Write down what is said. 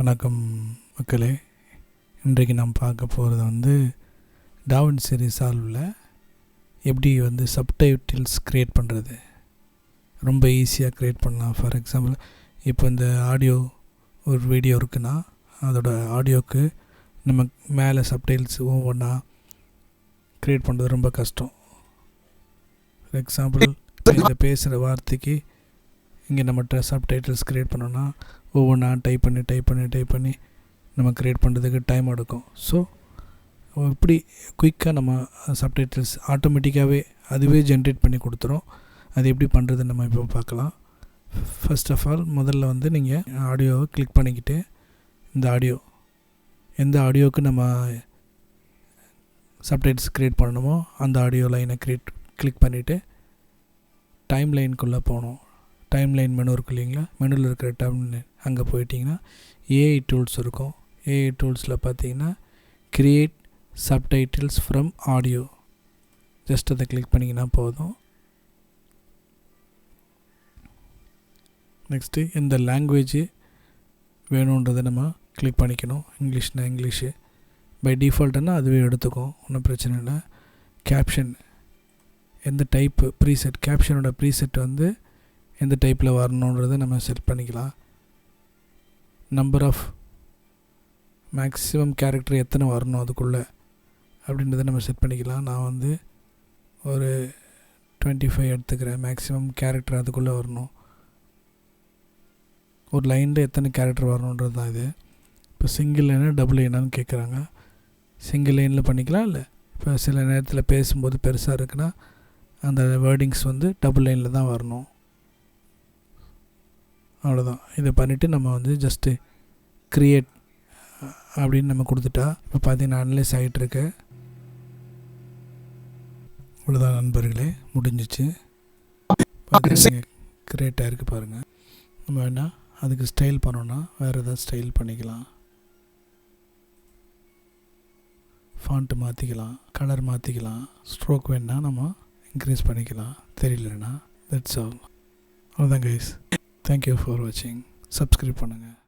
வணக்கம் மக்களே. இன்றைக்கு நாம் பார்க்க போகிறது வந்து டாவன் சீரி சால்வில் எப்படி வந்து சப்டைட்டில்ஸ் க்ரியேட் பண்ணுறது ரொம்ப ஈஸியாக க்ரியேட் பண்ணலாம். ஃபார் எக்ஸாம்பிள் இப்போ இந்த ஆடியோ ஒரு வீடியோ இருக்குன்னா அதோட ஆடியோக்கு நம்ம மேலே சப்டைல்ஸ் ஒவ்வொன்றா க்ரியேட் பண்ணுறது ரொம்ப கஷ்டம். ஃபார் எக்ஸாம்பிள் இந்த பேசுகிற வார்த்தைக்கு இங்கே நம்ம சப்டைட்டில்ஸ் க்ரியேட் பண்ணோன்னா ஒவ்வொன்றா டைப் பண்ணி டைப் பண்ணி டைப் பண்ணி நம்ம க்ரியேட் பண்ணுறதுக்கு டைம் எடுக்கும். ஸோ இப்படி குயிக்காக நம்ம சப்டைட்டில்ஸ் ஆட்டோமேட்டிக்காகவே அதுவே ஜென்ரேட் பண்ணி கொடுத்துரும். அது எப்படி பண்ணுறதுன்னு நம்ம இப்போ பார்க்கலாம். ஃபர்ஸ்ட் ஆஃப் ஆல் முதல்ல வந்து நீங்கள் ஆடியோவை கிளிக் பண்ணிக்கிட்டு இந்த ஆடியோ எந்த ஆடியோவுக்கு நம்ம சப்டைட்ஸ் க்ரியேட் பண்ணணுமோ அந்த ஆடியோ லைனை க்ரியேட் கிளிக் பண்ணிவிட்டு டைம் லைனுக்குள்ளே போகணும். டைம் லைன் மெனு இருக்கு இல்லைங்களா? மெனுவில் இருக்கிற டைம் லைன் அங்கே போயிட்டிங்கன்னா ஏஐ டூல்ஸ் இருக்கும். ஏஐ டூல்ஸில் பார்த்தீங்கன்னா create subtitles from audio just அதை கிளிக் பண்ணிங்கன்னா போதும். நெக்ஸ்ட்டு எந்த லாங்குவேஜ் வேணுன்றதை நம்ம கிளிக் பண்ணிக்கணும். இங்கிலீஷ்னா இங்கிலீஷு. பை டிஃபால்ட்டுன்னா அதுவே எடுத்துக்கும். ஒன்றும் பிரச்சனை இல்லை. கேப்ஷன் எந்த டைப்பு ப்ரீசெட் கேப்ஷனோட ப்ரீசெட் வந்து எந்த டைப்பில் வரணுன்றதை நம்ம செட் பண்ணிக்கலாம். நம்பர் ஆஃப் மேக்ஸிமம் கேரக்டர் எத்தனை வரணும் அதுக்குள்ளே அப்படின்றத நம்ம செட் பண்ணிக்கலாம். நான் வந்து ஒரு டுவெண்ட்டி ஃபைவ் எடுத்துக்கிறேன். மேக்ஸிமம் கேரக்டர் அதுக்குள்ளே வரணும். ஒரு லைனில் எத்தனை கேரக்டர் வரணுன்றது தான் இது. இப்போ சிங்கிள் லைனா டபுள் லைனான்னு கேட்குறாங்க சிங்கிள் லைனில் பண்ணிக்கலாம் இல்லை? இப்போ சில நேரத்தில் பேசும்போது பெருசாக இருக்குன்னா அந்த வேர்டிங்ஸ் வந்து டபுள் லைனில் தான் வரணும். அவ்வளோதான் இதை பண்ணிவிட்டு நம்ம வந்து ஜஸ்ட்டு க்ரியேட் அப்படின்னு நம்ம கொடுத்துட்டா இப்போ பார்த்தீங்கன்னா அனலைஸ் ஆகிட்டுருக்கு இவ்வளோதான் நண்பர்களே முடிஞ்சிச்சு. க்ரியேட் ஆகிருக்கு பாருங்கள் நம்ம வேணால் அதுக்கு ஸ்டைல் பண்ணோன்னா வேறு எதாவது ஸ்டைல் பண்ணிக்கலாம். ஃபாண்ட்டு மாற்றிக்கலாம் கலர் மாற்றிக்கலாம் ஸ்ட்ரோக் வேணால் நம்ம இன்க்ரீஸ் பண்ணிக்கலாம். தெரியலன்னா தட்ஸ் ஆல் அவ்வளோதான் கைஸ் தேங்க்யூ ஃபார் வாட்சிங் சப்ஸ்கிரைப் பண்ணுங்கள்